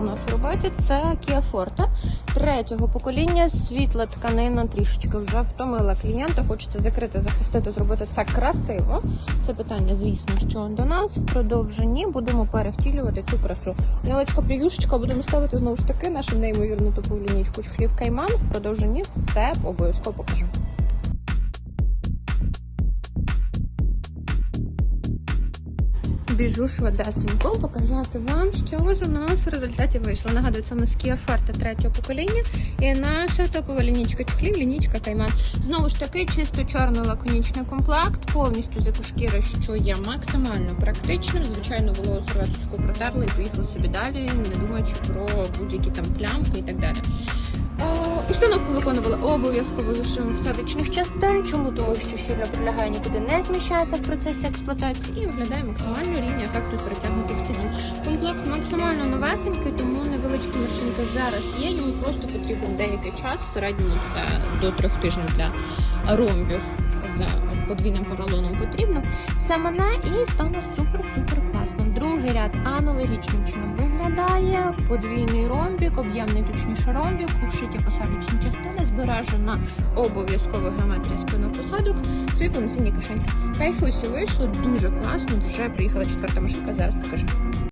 у нас в роботі це Kia Forte третього покоління. Світла тканина трішечки вже втомила клієнта. Хочеться закрити, захистити, зробити це красиво. Це питання, звісно, що до нас в продовженні будемо перевтілювати цю красу. Невеличка прев'юшечка будемо ставити знову ж таки нашу неймовірну топову лінійку хлів кайман. В продовженні все обов'язково покажу. Біжу швидесенько показати вам, що ж у нас в результаті вийшло. Нагадую, це у нас Kia Forte третього покоління і наша топова лінічка чехлів, лінічка Кайман. Знову ж таки, чисто чорний лаконічний комплект, повністю з що є максимально практичним. Звичайно, вологу серветочку протерли і поїхали собі далі, не думаючи про будь-які там плямки і так далі. Установку виконували обов'язково з ушивом посадочних частин. Чому? Тому що щільно прилягає нікуди не зміщається в процесі експлуатації і виглядає максимально рівні ефекту перетягнутих сидінь. Комплект максимально новесенький, тому невеличкі машинки зараз є. Йому просто потрібен деякий час. В середньому це до трьох тижнів для ромбів з подвійним поролоном потрібно. Все мене і стане супер-супер класно. Другий ряд аналогічним чином виглядає. Подвійний ромбік, об'ємний точніше ромбік, ушиті посадочні частини, збережена обов'язкова геометрія спинопосадок, свої повноцінні кишеньки. Кайфусі вийшло дуже класно. Вже приїхала четверта машинка. Зараз покажу.